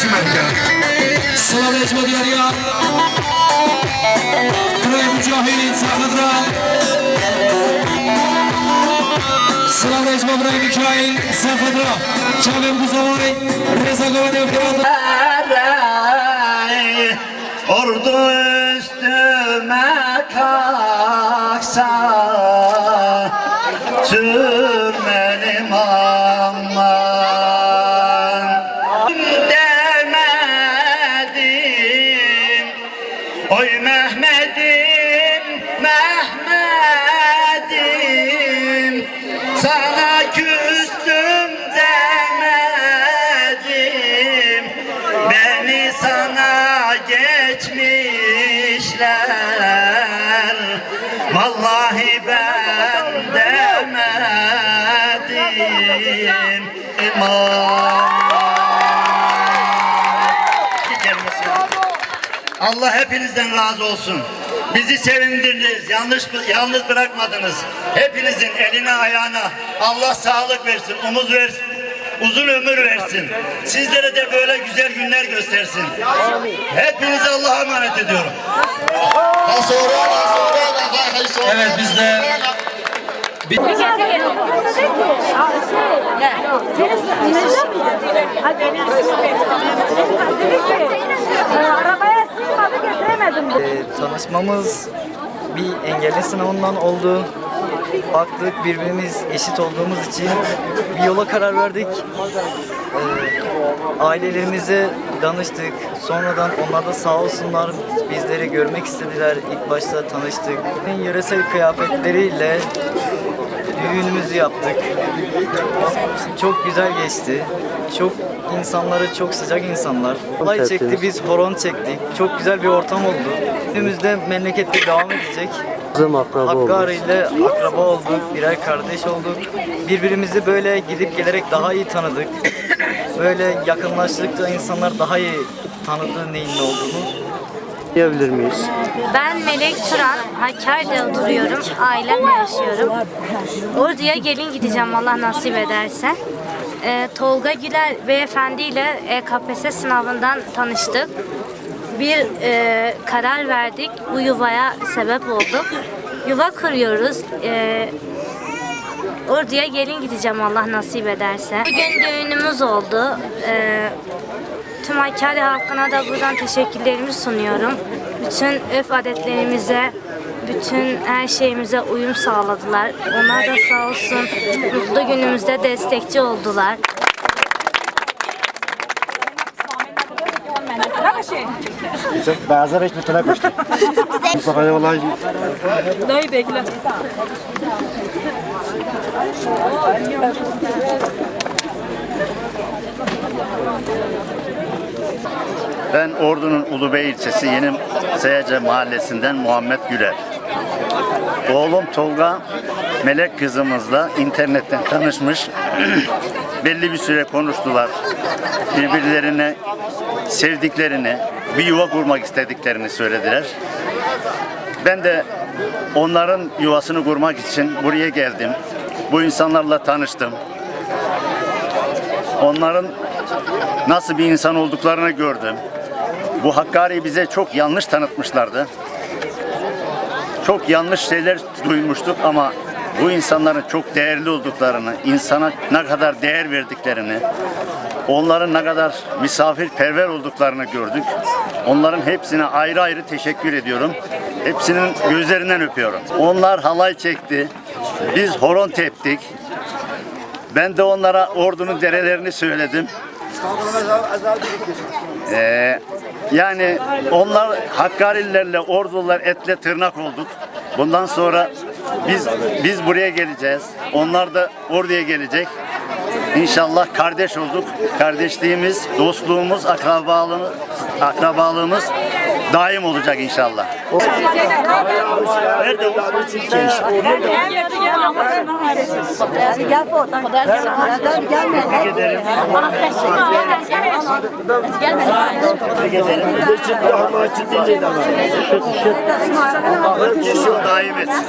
Simerka. Slava Ecma Diyarya. Kray Mücahidin Sahadra. Slava Ecma Bray Mikail Sahadra. Çavem Buzavay. Reza Kırandı. Ey, Ordu üstüme kalksa Sürmenim geçmişler Vallahi ben demedim Allah hepinizden razı olsun. Bizi sevindirdiniz, yanlış yalnız bırakmadınız. Hepinizin eline ayağına Allah sağlık versin, umuz versin, uzun ömür versin. Sizlere de böyle güzel günler göstersin. Hepinizi Allah'a emanet ediyorum. Evet biz de Arabaya sığmadı getiremedim. Ee, tanışmamız bir engelli sınavından oldu. Baktık birbirimiz eşit olduğumuz için bir yola karar verdik. Ee, ailelerimize danıştık. Sonradan onlar da sağ olsunlar bizleri görmek istediler. İlk başta tanıştık. Yöresel kıyafetleriyle düğünümüzü yaptık. Çok güzel geçti. Çok insanları çok sıcak insanlar. Olay çekti, biz horon çektik. Çok güzel bir ortam oldu. Önümüzde memlekette devam edecek. Kızım akraba oldu. Hakkari ile akraba olduk, birer kardeş olduk. Birbirimizi böyle gidip gelerek daha iyi tanıdık. Böyle yakınlaştıkça insanlar daha iyi tanıdı neyin ne olduğunu. Diyebilir miyiz? Ben Melek Turan, Hakkari'de oturuyorum. Ailemle yaşıyorum. Ordu'ya gelin gideceğim Allah nasip ederse. Ee, Tolga Güler beyefendi ile EKPSS sınavından tanıştık. Bir e, karar verdik. Bu yuvaya sebep olduk. Yuva kuruyoruz. Ee, Ordu'ya gelin gideceğim Allah nasip ederse. Bugün düğünümüz oldu. Ee, tüm Hakkari halkına da buradan teşekkürlerimi sunuyorum. Bütün öf adetlerimize, bütün her şeyimize uyum sağladılar. Onlar da sağ olsun mutlu günümüzde destekçi oldular. Beyazlar hiç bütüne koştu. Mustafa'ya vallahi Dayı bekle. Ben Ordu'nun Ulubey ilçesi Yeni Sayaca mahallesinden Muhammed Güler. Oğlum Tolga Melek kızımızla internetten tanışmış. Belli bir süre konuştular. Birbirlerine sevdiklerini, bir yuva kurmak istediklerini söylediler. Ben de onların yuvasını kurmak için buraya geldim. Bu insanlarla tanıştım. Onların nasıl bir insan olduklarını gördüm. Bu Hakkari'yi bize çok yanlış tanıtmışlardı. Çok yanlış şeyler duymuştuk ama bu insanların çok değerli olduklarını, insana ne kadar değer verdiklerini, onların ne kadar misafirperver olduklarını gördük. Onların hepsine ayrı ayrı teşekkür ediyorum. Hepsinin gözlerinden öpüyorum. Onlar halay çekti. Biz horon teptik. Ben de onlara ordunun derelerini söyledim. Ee, yani onlar Hakkarililerle, Ordular etle tırnak olduk. Bundan sonra biz biz buraya geleceğiz. Onlar da oraya gelecek. İnşallah kardeş olduk. Kardeşliğimiz, dostluğumuz, akrabalığımız, akrabalığımız daim olacak inşallah. Nerede o? Daim etsin.